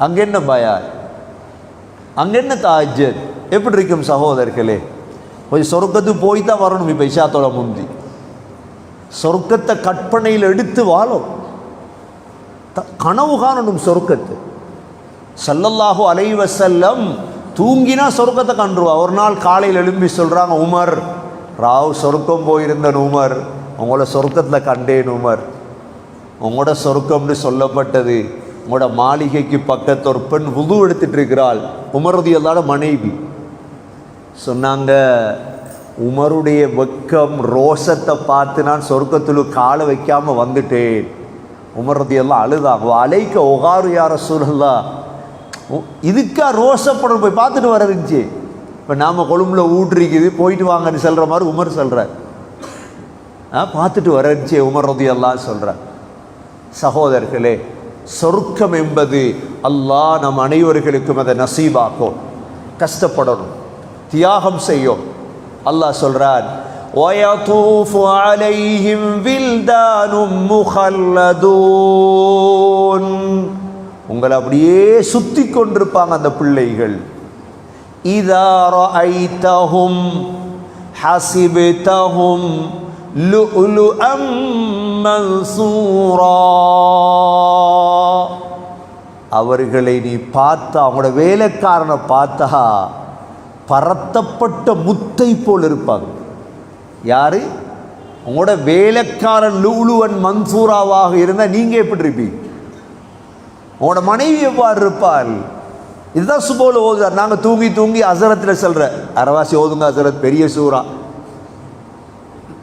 அங்கே என்ன பயா அங்கே என்ன தாஜர் எப்படி இருக்கும் சகோதரர்களே? கொஞ்சம் சொர்க்கத்துக்கு போய் தான் வரணும் இப்போ இஷாத்தோட முந்தி. சொர்க்கத்தை கற்பனையில் எடுத்து வாழும். த- கனவு காணணும் சொர்க்கத்து. ஸல்லல்லாஹு அலைவ செல்லம் தூங்கினா சொர்க்கத்தை கண்டுருவா ஒரு நாள் காலையில் எழும்பி சொல்கிறாங்க உமர் ராவ் சொர்க்கம் போயிருந்தன் உமர். உங்களோட சொர்க்கத்தில் கண்டேன் உமர். உங்களோட சொர்க்கம்னு சொல்லப்பட்டது. உங்களோட மாளிகைக்கு பக்கத்து ஒரு பெண் உது எடுத்துட்டு இருக்கிறாள் உமரதியல்லாட மனைவி. சொன்னாங்க உமருடைய வெக்கம் ரோஷத்தை பார்த்து நான் சொர்க்கத்தில் காலை வைக்காம வந்துட்டேன். உமரதியெல்லாம் அழுதாங்க அலைக்க ஒகாரு யார சூழல்லா இதுக்கா ரோஷப்படம் போய் பார்த்துட்டு வர இருந்துச்சு இப்போ நாம் கொழும்புல ஊட்ரிக்குது போயிட்டு வாங்கன்னு சொல்கிற மாதிரி உமர் சொல்கிறார் ஆ பார்த்துட்டு வர இருந்துச்சு உமர் ரதியெல்லாம் சொல்கிறார் சகோதரர்களே சொர்க்கம் என்பது அல்லாஹ் நம் அனைவர்களுக்கும் அதை நசீபாக்கும் கஷ்டப்படணும் தியாகம் செய்யும் அல்லாஹ் சொல்றான் وَيَطُوفُ عَلَيْهِمْ وِلْدَانٌ مُخَلَّدُونَ உங்களை அப்படியே சுத்தி கொண்டிருப்பாங்க அந்த பிள்ளைகள் இதா ரஅய்தஹும் ஹஸிப்தஹும் லுஅலுஅம் மன்சூரா அவர்களை நீ பார்த்தா அவங்களோட வேலைக்காரனை பார்த்தா பரத்தப்பட்ட முத்தை போல் இருப்பாங்க. யார்? உங்களோட வேலைக்காரன் லூலுவன் மன்சூராவாக இருந்தால் நீங்கள் எப்படி இருப்பீங்க? உங்களோட மனைவி எவ்வாறு இருப்பாள்? இதுதான் சுபோல ஓதுறார் நாங்கள் தூங்கி தூங்கி அசரத்தில் சொல்கிற அரவாசி ஓதுங்க அசரத் பெரிய சூறா.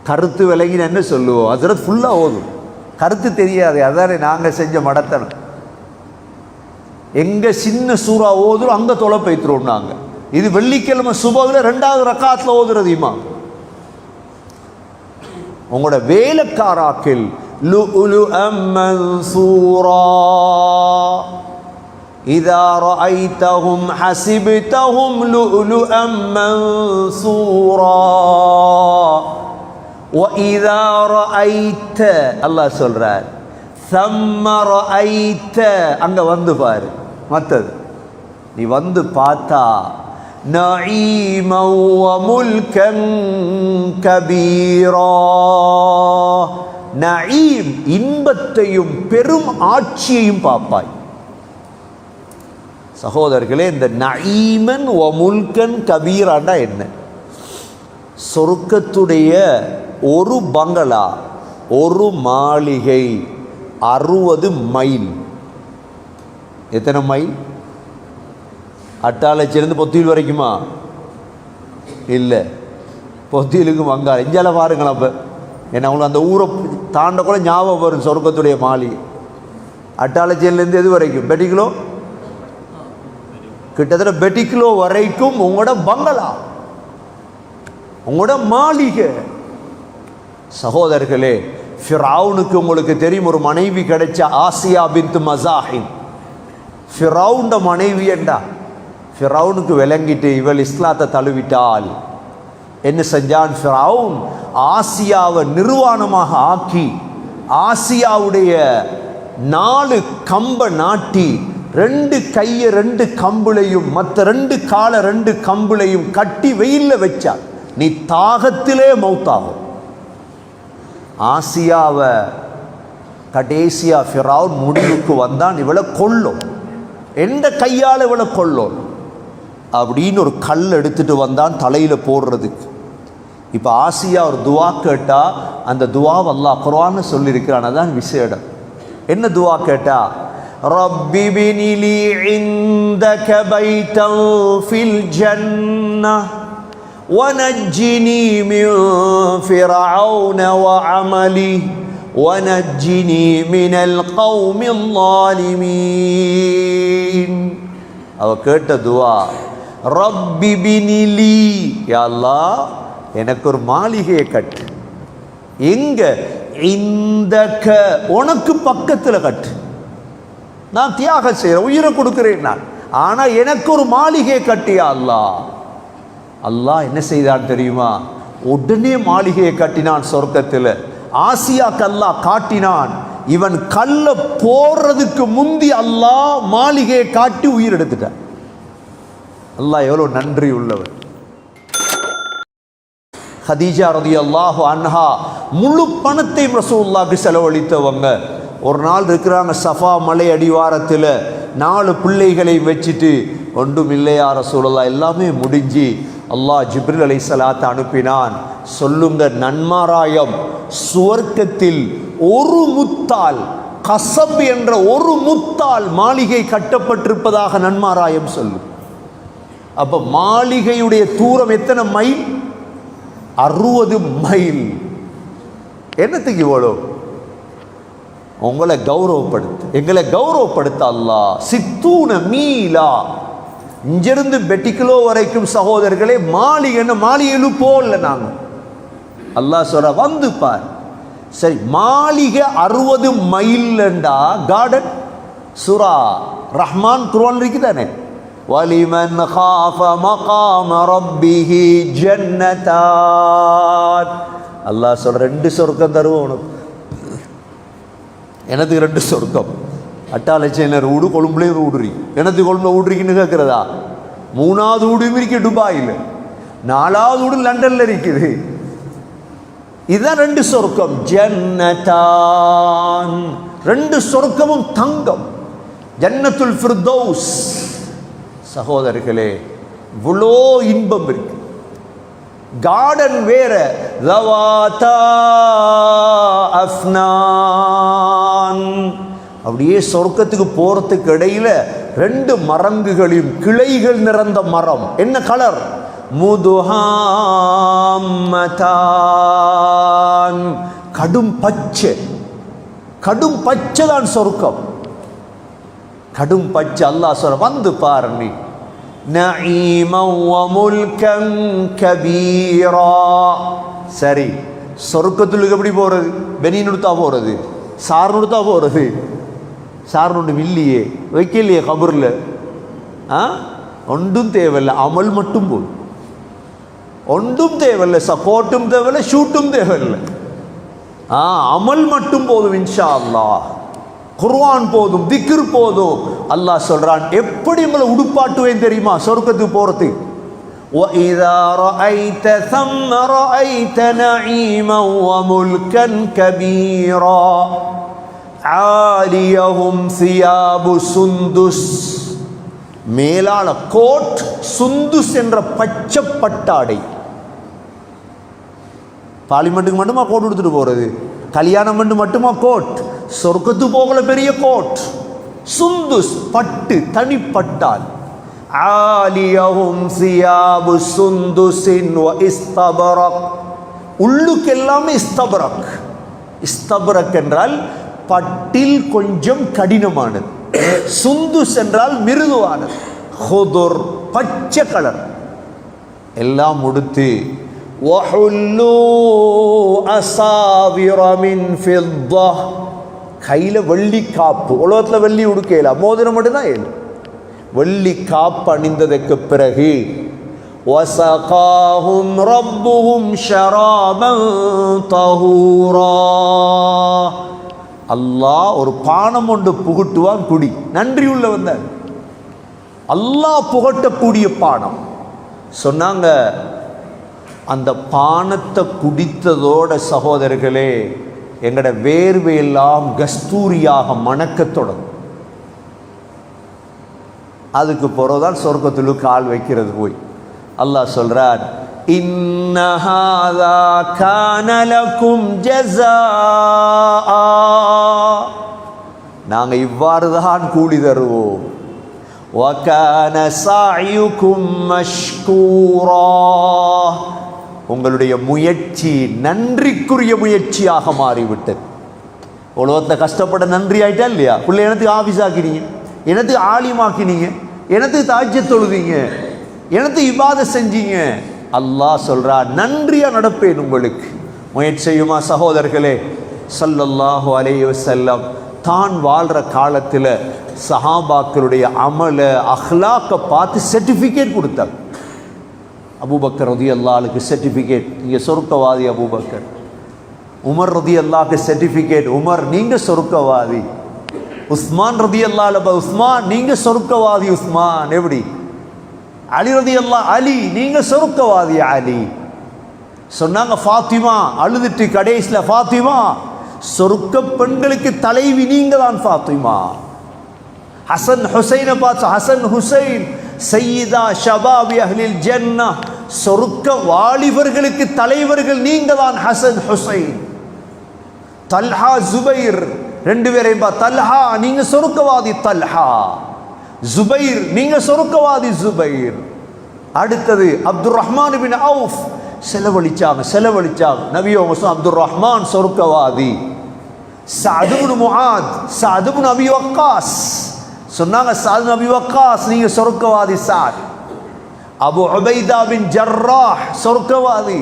கருத்து விலகின என்ன சொல்லுவோம்? அசரத் ஃபுல்லாக ஓதும். கருத்து தெரியாது. அதானே நாங்கள் செஞ்ச மடத்தனம். எங்க சின்ன சூறா ஓதுறோம் அங்க தொலை பைத்துறோம் நாங்க இது வெள்ளிக்கிழமை சுபவில் ரெண்டாவது ரக்காத்துல ஓதுறது இமாம் உங்களோட வேலைக்காராக்கில் لؤلؤا منثورا إذا رأيتهم حسبتهم لؤلؤا منثورا وإذا رأيت الله சொல்றார் சம்மர ஐத்த அங்கே வந்து பாரு. மற்றது நீ வந்து பார்த்தா நயீம் இன்பத்தையும் பெரும் ஆட்சியையும் பார்ப்பாய். சகோதரர்களே இந்த நயீமன் ஒமுல்கன் கபீராண்டா என்ன? சொருக்கத்துடைய ஒரு பங்களா ஒரு மாளிகை. அறுபது மைல். எத்தனை மைல்? அட்டாளச்சிலேருந்து பொத்தியில் வரைக்குமா? இல்லை. பொத்தியிலுக்கு வங்காளம். இஞ்சால பாருங்களேன் அப்போ. ஏன்னா உங்களுக்கு அந்த ஊரை தாண்ட கூட ஞாபகம் வரும் சொர்க்கத்துடைய மாளிகை. அட்டாளச்சியிலேருந்து எது வரைக்கும்? பெட்டிக்கிலோ? கிட்டத்தட்ட பெட்டிக்கிலோ வரைக்கும் உங்களோட பங்களா. உங்களோட மாளிகை. சகோதரர்களே ஃபிரவுனுக்கு உங்களுக்கு தெரியும் ஒரு மனைவி கிடைச்ச ஆசியா பின்த் மசாஹின். ஃபிரவுண்ட மனைவி என்றா ஃபிரவுனுக்கு விளங்கிட்டு இவள் இஸ்லாத்தை தழுவிட்டாள். என்ன செஞ்சான்? ஃபிரவுன் ஆசியாவை நிர்வாணமாக ஆக்கி ஆசியாவுடைய நாலு கம்பை நாட்டி ரெண்டு கையை ரெண்டு கம்புளையும் மற்ற ரெண்டு காலை ரெண்டு கம்புளையும் கட்டி வெயில்ல வச்சார் நீ தாகத்திலே மௌத்தாகும். ஆசியாவை கடைசியா ஃபிரௌன் முடிவுக்கு வந்தான் இவளை கொல்லும். எந்த கையால் இவளை கொல்லும்? அப்படின்னு ஒரு கல் எடுத்துட்டு வந்தான் தலையில் போடுறதுக்கு. இப்போ ஆசியா ஒரு துவா கேட்டால் அந்த துவா அல்லாஹ் குர்ஆன்ல சொல்லியிருக்கிறான் தான் விசேடம். என்ன துவா கேட்டா? ரப்பி பினிலி இந்தக பைத்தன் ஃபில் ஜன்னah ونجني من فرعون وعمله ونجني من القوم الظالمين அவ கேட்ட துவா ரப்பி பினிலி யா அல்லாஹ் எனக்கு ஒரு மாளிகையை கட்டு எங்க இந்த உனக்கு பக்கத்துல கட்டு நான் தியாகம் செய்கிறேன் உயிரை கொடுக்கிறேன் நான் ஆனா எனக்கு ஒரு மாளிகையை கட்டியா அல்லாஹ் அல்லாஹ் என்ன செய்தான் தெரியுமா? உடனே மாளிகையை கட்டினான் சொர்க்கத்தில். ஆசியா கல்லா காட்டினான். இவன் கல்ல போடுறதுக்கு முந்தி அல்லாஹ் மாளிகையை காட்டி உயிர் எடுத்துட்டான். அல்லாஹ் எவ்வளோ நன்றி உள்ளவன். ஹதீஜா ரதி அல்லாஹு அன்ஹா முழு பணத்தையும் ரசூல்லாக்கு செலவழித்தவங்க. ஒரு நாள் இருக்கிறாங்க சஃபா மலை அடிவாரத்தில். நாலு பிள்ளைகளை வச்சுட்டு ஒன்றும் இல்லையா ரசூலல்லா எல்லாமே முடிஞ்சு அல்லாஹ் ஜிப்ரில் அலை சலாத்தை அனுப்பினான். சொல்லுங்க நன்மாராயம். சுவர்க்கத்தில் ஒரு முத்தால் கசப் என்ற ஒரு முத்தால் மாளிகை கட்டப்பட்டிருப்பதாக நன்மாராயம் சொல்லும். அப்ப மாளிகையுடைய தூரம் எத்தனை மைல்? அறுபது மைல். என்னத்துக்கு இவ்வளோ உங்களை கௌரவப்படுத்து எங்களை கௌரவப்படுத்த அல்லாஹ். சித்தூன மீலா. இங்கிருந்து பெட்டிக்கிலோ வரைக்கும் சகோதரர்களே மாளிகைன்னு மாளிகையிலும் போகல நாங்கள் அல்லாஹ் சொல்ற வந்து பார் சரி மாளிகை அறுபது மைல்லண்டா கார்டன் சுரா ரஹ்மான் குர்ஆன் இருக்குதானே வலிமன் خاف مقام ربه ஜன்னதான் அல்லாஹ் சொல்ற ரெண்டு சொர்க்கம் தருவோம் உனக்கு எனது ரெண்டு சொர்க்கம் அட்டாலட்சியினர் வீடு கொழும்புலேயும் ஊடுறி. எனது கொழும்புல ஊடுறீங்கன்னு கேட்குறதா மூணாவது வீடும் இருக்கு துபாயில். நாலாவது வீடு லண்டன்ல இருக்குது. இதுதான் ரெண்டு சொர்க்கம். ஜன்னதான் ரெண்டு சொர்க்கமும் தங்கம். ஜன்னத்துல் ஃபிர்தோஸ். சகோதரர்களே இவ்வளோ இன்பம் இருக்கு. கார்டன் வேற. லவாதா அஃப்னான். அப்படியே சொர்க்கத்துக்கு போகிறதுக்கு இடையில ரெண்டு மரங்குகளின் கிளைகள் நிறந்த மரம். என்ன கலர் முதுஹாமதான் கடும் பச்சை. கடும் பச்சை தான் சொர்க்கம். கடும் பச்சை அல்லாஹ் சொல்ற வந்து பாரு நீ. கபீரா. சரி சொர்க்கத்துக்கு எப்படி போறது? பெனினுடுத்தா போறது? கொடுத்தா போறது? சார்னுண்டு இல்லையே வைக்கலையே கபூரில் ஆ ஒன்றும் தேவையில்லை அமல் மட்டும் போதும் ஒன்றும் தேவையில்லை சப்போர்ட்டும் தேவையில்லை ஷூட்டும் தேவையில்லை ஆ அமல் மட்டும் போதும் இன்ஷா அல்லாஹ் குர்ஆன் போதும் திக்ர் போதும் அல்லாஹ் சொல்றான் எப்படி உங்களை உடுப்பாட்டுவேன் தெரியுமா சொர்க்கத்துக்கு போறதுக்கு وَإِذَا رَأَيْتَ ثَمَّ رَأَيْتَ نَعِيمًا وَمُلْكًا كَبِيرًا ஆரியஹும் சியாபு சுந்துஸ். மேலான கோட் சுந்துஸ் என்ற பச்சை பட்டாடை. பார்லிமெண்ட்டுக்கு மட்டுமா கோட் கொடுத்துட்டு போகிறது கல்யாணம் பண்ணு மட்டுமா கோட்? சொர்க்கத்து போகல பெரிய கோட். சுந்துஸ் பட்டு தனிப்பட்டால். ஆலியஹும் சியாபு சுந்துசின் இஸ்தபரக். உள்ளுக்கு எல்லாமே இஸ்தபரக். இஸ்தபரக் என்றால் பட்டில் கொஞ்சம் கடினமானது சுந்துஸ் என்றால் மிருதுவானது ஹுதுர் பச்சை கலர் எல்லாம் உடுத்து கையில் வெள்ளி காப்பு உலகத்தில் வெள்ளி உடுக்கையில மோதிரம் மட்டும்தான் ஏழு வெள்ளி காப்பு அணிந்ததற்கு பிறகு وَسَقَاهُمْ رَبُّهُمْ شَرَابًا طَهُورًا அல்லாஹ் ஒரு பானம் ஒன்று புகட்டுவான் குடி. நன்றி உள்ள வந்த அல்லாஹ் புகட்டக்கூடிய பானம். சொன்னாங்க அந்த பானத்தை குடித்ததோட சகோதரர்களே எங்கட வேர்வையெல்லாம் கஸ்தூரியாக மணக்கத் தொடங்கும். அதுக்கு பிறகுதான் சொர்க்கத்தில் கால் வைக்கிறது போய். அல்லாஹ் சொல்றார் இன்னஹாதா கானலக்கும் ஜசா நாங்கள் இவ்வாறு தான் கூலி தருவோம். உங்களுடைய முயற்சி நன்றிக்குரிய முயற்சியாக மாறிவிட்டது. உலகத்தை கஷ்டப்பட நன்றி ஆகிட்டா இல்லையா? பிள்ளை எனத்துக்கு ஆஃபீஸ் ஆக்கினீங்க? எனத்துக்கு ஆலிமாக்கினீங்க? எனத்துக்கு தாஜ்ய தொழுதீங்க? எனத்து இவாத செஞ்சீங்க? அல்லாஹ் சொல்றா நன்றியா நடப்பேன் உங்களுக்கு. முயற்சியுமா சகோதரர்களே? சல்லல்லாஹு அலைஹி செல்லம் தான் வாழ்கிற காலத்தில் சஹாபாக்களுடைய அமலை அஹ்லாக்கை பார்த்து சர்டிஃபிகேட் கொடுத்தார். அபூபக்கர் ரதி அல்லாளுக்கு சர்டிஃபிகேட் நீங்கள் சொருக்கவாதி அபூபக்கர். உமர் ரதி அல்லாக்கு சர்டிஃபிகேட் உமர் நீங்கள் சொருக்கவாதி. உஸ்மான் ரதி அல்லா உஸ்மான் நீங்கள் சொருக்கவாதி உஸ்மான். எப்படி? அலி ரதி அல்லா அலி நீங்கள் சொருக்கவாதி அலி. சொன்னாங்க ஃபாத்திமா அழுதுட்டு கடைசியில் ஃபாத்திமா சொர்க்க பெண்களுக்கு தலைவி நீங்க தான் ஃபாத்திமா. ஹசன் ஹுசைனை பார்த்து ஹசன் ஹுசைன் சையீதா ஷபாபி அஹ்லில் ஜன்னா சொருக்க வாலிபர்களுக்கு தலைவர்கள் நீங்க தான் ஹசன் ஹுசைன். தல்ஹா ஜுபைர் ரெண்டு பேரையும் பா தல்ஹா நீங்க சொருக்கவாதி தல்ஹா. ஜுபைர் நீங்க சொருக்கவாதி ஜுபைர். அடுத்தது அப்துல் ரஹ்மான் பின் அவுஃப் செலவழிச்சாங்க செலவழிச்சாங்க. நபியோ முஸ்லாம் அப்துல் ரஹ்மான் சொருக்கவாதி சாதுபுன் முஹாத் சாதுபுன் அபி வக்காஸ். சொன்னாங்க சாது நபி வக்காஸ் நீங்க சொருக்கவாதி சாத். அபு உபைதா பின் ஜர்ராஹ் சொர்க்கவாதி.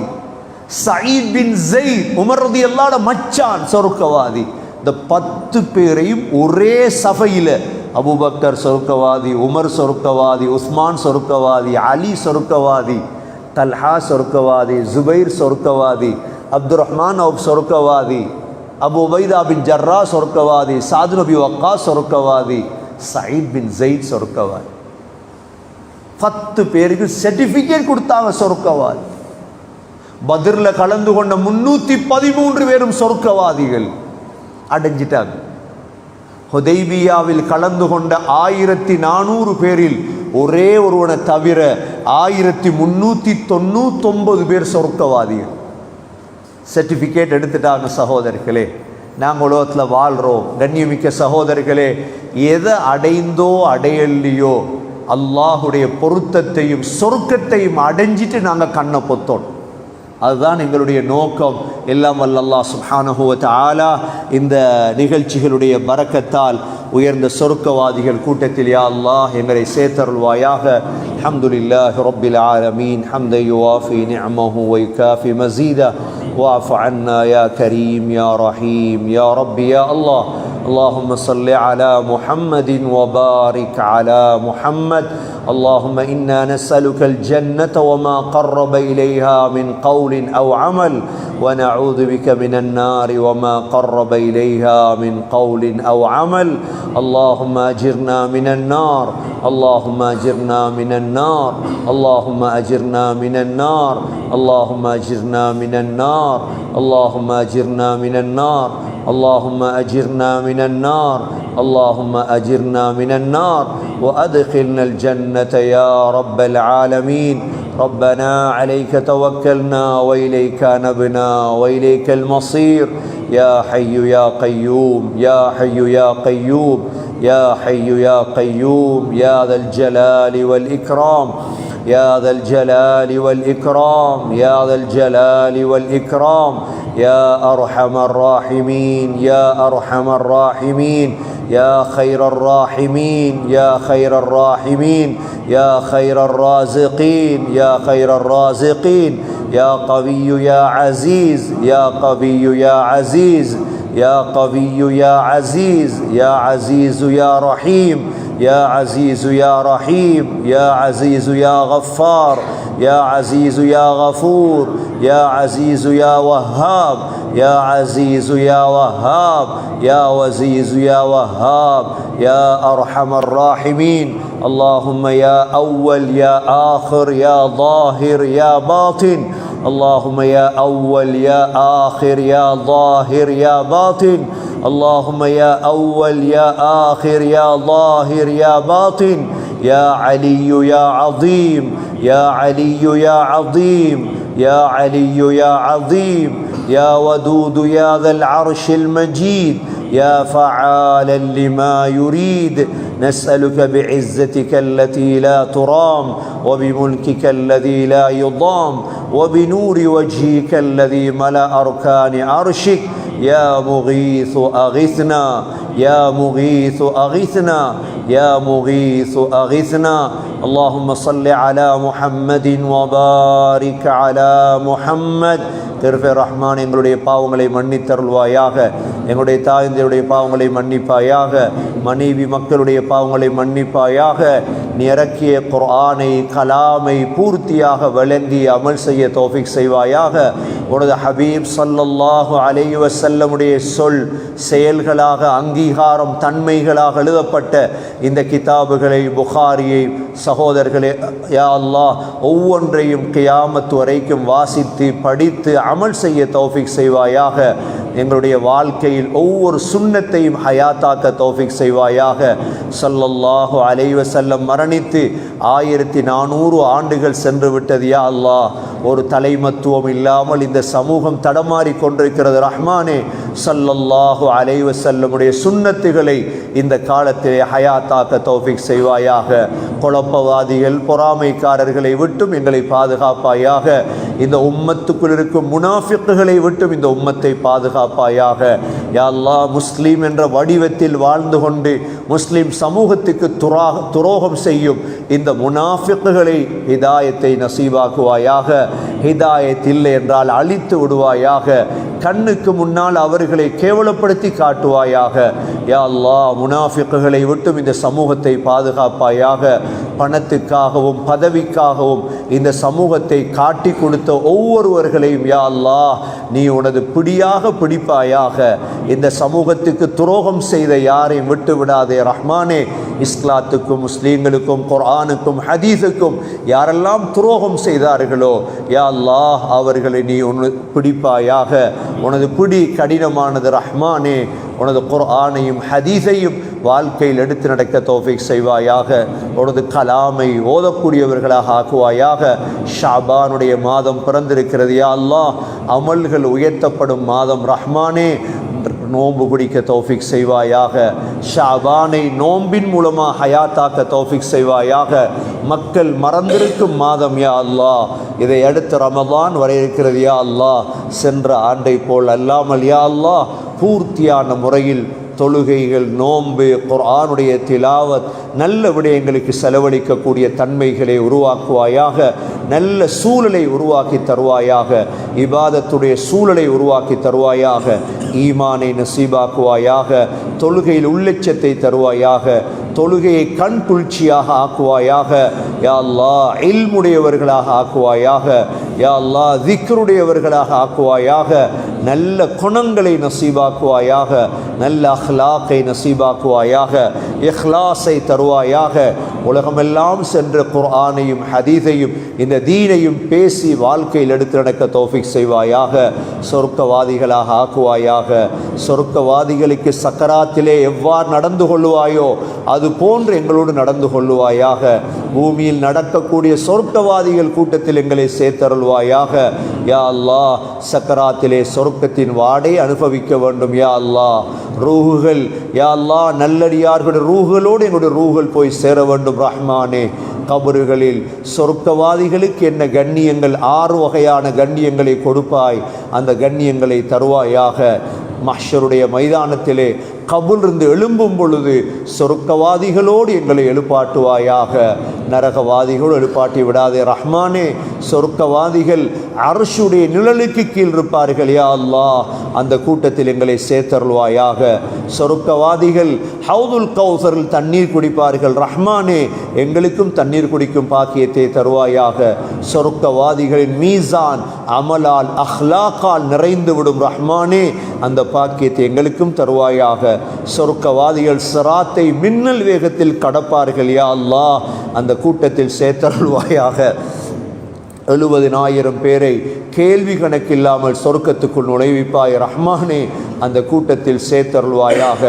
சயீத் பின் ஜெயித் உமர் எல்லாட மச்சான் சொர்க்கவாதி. இந்த பத்து பேரையும் ஒரே சபையில் அபுபக்கர் சொர்க்கவாதி உமர் சொர்க்கவாதி உஸ்மான் சொர்க்கவாதி அலி சொர்க்கவாதி. தல்ஹா சொர்க்கவாதி ஜுபைர் சொர்க்கவாதி அப்துல் ரஹ்மான் அவுப் சொர்க்கவாதி அபு உபைதா பின் ஜர்ரா சொர்க்கவாதி சாது நபி வக்கா சொர்க்கவாதி சயீத் பின் ஜெயித் சொர்க்கவாதி. பத்து பேருக்கு சர்டிஃபிகேட் கொடுத்தாங்க சொர்க்கவாதி. பதிரில் கலந்து கொண்ட முன்னூற்றி பதிமூன்று பேரும் சொர்க்கவாதிகள். அடைஞ்சிட்டாங்க. ஹொதைபியாவில் கலந்து கொண்ட ஆயிரத்தி நானூறு பேரில் ஒரே ஒருவனை தவிர ஆயிரத்தி முன்னூத்தி தொண்ணூத்தொன்பது பேர் சொர்க்கவாதிகள். சர்டிஃபிகேட் எடுத்துட்டாங்க சகோதரர்களே. நாங்கள் உலகத்தில் வாழ்கிறோம் கண்ணியமிக்க சகோதரர்களே எதை அடைந்தோ அடையலையோ அல்லாஹுடைய பொருத்தத்தையும் சொர்க்கத்தையும் அடைஞ்சிட்டு நாங்கள் கண்ணை பொத்தோம். அதுதான் எங்களுடைய நோக்கம் எல்லாம் வல்லல்லா வ தஆலா இந்த நிகழ்ச்சிகளுடைய பரக்கத்தால் உயர்ந்த சொர்க்கவாதிகள் கூட்டத்தில் யா அல்லாஹ் எங்களை சேர்த்தருள்வாயாக அல்ஹம்துலில்லாஹி ரப்பில் ஆலமீன் ஹம்தை யுவாஃபி நிஅமஹு வ யுகாஃபி மஸீதா வாஃப் அன்னா யா கரீம் யா ரஹீம் யா ரப்பி யா அல்லாஹ் اللهم صل على محمد وبارك على محمد. اللهم إنا نسألك الجنة وما قرب إليها من قول أو عمل ونعوذ بك من النار وما قرب إليها من قول أو عمل. اللهم أجرنا من النار اللهم أجرنا من النار اللهم أجرنا من النار اللهم أجرنا من النار اللهم أجرنا من النار. اللهم أجرنا من النار اللهم أجرنا من النار وأدخلنا الجنة يا رب العالمين. ربنا عليك توكلنا وإليك نبنا وإليك المصير. يا حي يا قيوم يا حي يا قيوم يا حي يا قيوم يا ذا الجلال والإكرام. يا ذا الجلال والإكرام يا ذا الجلال والإكرام يا أرحم الراحمين يا أرحم الراحمين يا خير الراحمين يا خير الراحمين يا خير الرازقين يا خير الرازقين يا قوي يا عزيز يا قوي يا عزيز يا قوي يا عزيز يا عزيز يا رحيم يا عزيز يا رحيم يا عزيز يا غفار يا عزيز يا غفور يا عزيز يا وهاب يا عزيز يا وهاب يا وزيز يا وهاب يا أرحم الراحمين. اللهم يا أول يا آخر يا ظاهر يا باطن. اللهم يا أول يا آخر يا ظاهر يا باطن. اللهم يا أول يا آخر يا ظاهر يا باطن يا علي يا عظيم يا علي يا عظيم يا علي يا عظيم يا ودود يا ذا العرش المجيد يا فعالا لما يريد. نسألك بعزتك التي لا ترام وبملكك الذي لا يضام وبنور وجهك الذي ملأ أركان عرشك. يا مغيث اغثنا يا مغيث اغثنا يا مغيث اغثنا اللهم صل على محمد وبارك على محمد திருஃபே ரஹ்மான் எங்களுடைய பாவங்களை மன்னித்தருள்வாயாக எங்களுடைய தாய்ந்தருடைய பாவங்களை மன்னிப்பாயாக மனைவி மக்களுடைய பாவங்களை மன்னிப்பாயாக நீ இறக்கிய குர்ஆனை கலாமை பூர்த்தியாக விளங்கி அமல் செய்ய தோஃபிக் செய்வாயாக. உனது ஹபீப் சல்லல்லாஹு அலைய வசல்லமுடைய சொல் செயல்களாக அங்கீகாரம் தன்மைகளாக எழுதப்பட்ட இந்த கிதாபுகளை புகாரியை சகோதரர்களே யா அல்லாஹ் ஒவ்வொன்றையும் கியாமத்து வரைக்கும் வாசித்து படித்து அமல் செய்ய தோஃபிக் செய்வாயாக. எங்களுடைய வாழ்க்கையில் ஒவ்வொரு சுண்ணத்தையும் ஹயாத்தாக்க தோஃபிக் செய்வாயாக. ஸல்லல்லாஹு அலைவ செல்லம் மரணித்து ஆயிரத்தி நானூறு ஆண்டுகள் சென்று விட்டது யா அல்லாஹ். ஒரு தலைமத்துவம் இல்லாமல் இந்த சமூகம் தடமாறி கொண்டிருக்கிறது. ரஹ்மானே சல்லல்லாஹு அலைவ செல்லமுடைய சுண்ணத்துகளை இந்த காலத்திலே ஹயாத்தாக்க தௌஃபிக் செய்வாயாக. குழப்பவாதிகள் பொறாமைக்காரர்களை விட்டும் எங்களை பாதுகாப்பாயாக. இந்த உம்மத்துக்குள் இருக்கும் முனாஃபிக்குகளை விட்டும் இந்த உம்மத்தை பாதுகாப்பாயாக. யாழ்லா முஸ்லீம் என்ற வடிவத்தில் வாழ்ந்து கொண்டு முஸ்லீம் சமூகத்துக்கு துரா துரோகம் செய்யும். இந்த முனாஃபிக்குகளை ஹிதாயத்தை நசீவாக்குவாயாக ஹிதாயத் இல்லை என்றால் அழித்து விடுவாயாக கண்ணுக்கு முன்னால் அவர்களை கேவலப்படுத்தி காட்டுவாயாக. யா அல்லாஹ் முனாஃபிக்குகளை விட்டும் இந்த சமூகத்தை பாதுகாப்பாயாக பணத்துக்காகவும் பதவிக்காகவும் இந்த சமூகத்தை காட்டி கொடுத்த ஒவ்வொருவர்களையும் யா அல்லாஹ் நீ உனது பிடியாக பிடிப்பாயாக. இந்த சமூகத்துக்கு துரோகம் செய்த யாரையும் விட்டு விடாதே ரஹ்மானே இஸ்லாத்துக்கும் முஸ்லீம்களுக்கும் குரானுக்கும் ஹதீஸுக்கும் யாரெல்லாம் துரோகம் செய்தார்களோ யா அல்லாஹ் அவர்களை நீ உனது பிடிப்பாயாக உனது பிடி கடினமானது ரஹ்மானே உனது குர்ஆனையும் ஹதீஸையும் வாழ்க்கையில் எடுத்து நடக்க தோஃபிக் செய்வாயாக உனது கலாமை ஓதக்கூடியவர்களாக ஆக்குவாயாக ஷாபானுடைய மாதம் பிறந்திருக்கிறது. யா அல்லா அமல்கள் உயர்த்தப்படும் மாதம் ரஹ்மானே நோன்பு பிடிக்க தோஃபிக் செய்வாயாக. ஷாபானை நோம்பின் மூலமாக ஹயாத்தாக்க தௌஃபிக் செய்வாயாக. மக்கள் மறந்திருக்கும் மாதம் யா அல்லாஹ். இதை அடுத்து ரமதான் வர இருக்கிறது யா அல்லாஹ். சென்ற ஆண்டை போல் அல்லாமல் யா அல்லா பூர்த்தியான முறையில் தொழுகைகள் நோன்பு குர்ஆனுடைய திலாவத் நல்ல விடயங்களுக்கு செலவழிக்கக்கூடிய தன்மைகளை உருவாக்குவாயாக. நல்ல சூழலை உருவாக்கி தருவாயாக. இபாதத்துடைய சூழலை உருவாக்கி தருவாயாக. ஈமானை நசீபாக்குவாயாக தொழுகையில் உள்ளச்சத்தை தருவாயாக தொழுகையை கண் குளிர்ச்சியாக ஆக்குவாயாக யா அல்லாஹ் இல்முடையவர்களாக ஆக்குவாயாக யா அல்லாஹ் திக்ருடையவர்களாக ஆக்குவாயாக நல்ல குணங்களை நசீபாக்குவாயாக நல்ல அஹ்லாக்கை நசீபாக்குவாயாக இஹ்லாஸை தருவாயாக உலகமெல்லாம் சென்ற குர்ஆனையும் ஹதீஸையும் இந்த தீனையும் பேசி வாழ்க்கையில் எடுத்து நடக்க தோஃபிக் செய்வாயாக சொர்க்கவாதிகளாக ஆக்குவாயாக சொர்க்கவாதிகளுக்கு சக்கராத்திலே எவ்வாறு நடந்து கொள்ளுவாயோ அது போன்று எங்களோடு நடந்து கொள்ளுவாயாக பூமியில் நடக்கக்கூடிய சொர்க்கவாதிகள் கூட்டத்தில் எங்களை சேர்த்தருள்வாயாக. யா அல்லா சக்கராத்திலே சொர்க்கத்தின் வாடை அனுபவிக்க வேண்டும் யா அல்லா ரூகுகள் யா அல்லா நல்லடியார்களுடைய ரூகுகளோடு எங்களுடைய ரூகுகள் போய் சேர வேண்டும். ரஹ்மானே கபறுகளில் சொர்க்கவாதிகளுக்கு என்ன கண்ணியங்கள் ஆறு வகையான கண்ணியங்களை கொடுப்பாய். அந்த கண்ணியங்களை தருவாயாக. மஹ்ஷருடைய மைதானத்திலே கபுலிருந்து எழும்பும் பொழுது சொர்க்கவாதிகளோடு எங்களை எழுப்பாட்டுவாயாக. நரகவாதிகளோடு எழுப்பாட்டி விடாதே ரஹ்மானே சொர்க்கவாதிகள் அரசுடைய நிழலுக்கு கீழ் இருப்பார்கள். யா அல்லா அந்த கூட்டத்தில் எங்களை சேர்த்தருள்வாயாக. சொர்க்கவாதிகள் ஹவுதுல் கௌசரில் தண்ணீர் குடிப்பார்கள். ரஹ்மானே எங்களுக்கும் தண்ணீர் குடிக்கும் பாக்கியத்தை தருவாயாக. சொர்க்கவாதிகளின் மீசான் அமலால் அஹ்லாக்கால் நிறைந்து விடும் ரஹ்மானே அந்த பாக்கியத்தை எங்களுக்கும் தருவாயாக. சொர்க்கவாதிகள் சிராத்தை மின்னல் வேகத்தில் கடப்பார்கள். யா அல்லா அந்த கூட்டத்தில் சேர்த்தருள்வாயாக. எழுபதினாயிரம் பேரை கேள்வி கணக்கில்லாமல் சொர்க்கத்துக்குள் நுழைவிப்பாய் ரஹ்மானே. அந்த கூட்டத்தில் சேர்த்தருள்வாயாக.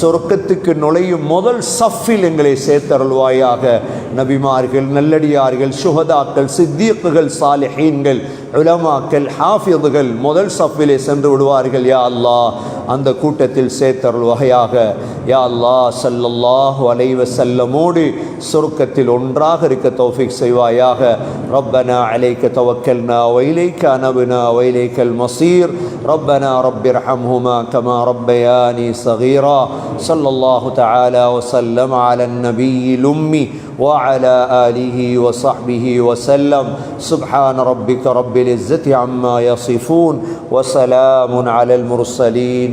சொர்க்கத்துக்கு நுழையும் முதல் சஃபில் எங்களை சேர்த்தருள்வாயாக. நபிமார்கள் நல்லடியார்கள் சுகதாக்கள் சித்தியக்குகள் சாலிஹீன்கள் உலமாக்கள் ஹாஃபியதுகள் முதல் சஃபிலே சென்று விடுவார்கள். யா அல்லா அந்த கூட்டத்தில் சேர்த்தருள்வாயாக யா அல்லாஹ் ஸல்லல்லாஹு அலைஹி வஸல்லமோடு சொர்க்கத்தில் ஒன்றாக இருக்க தௌஃபீக் செய்வாயாக ரப்பனா அலைக்க தவக்கல்னா وإليك أنبنا وإليك المصير ربنا رب ارحمهما كما ربياني صغيرا صلى الله تعالى وسلم على النبي الأمي وعلى آله وصحبه وسلم سبحان ربك رب العزة عما يصفون وسلام على المرسلين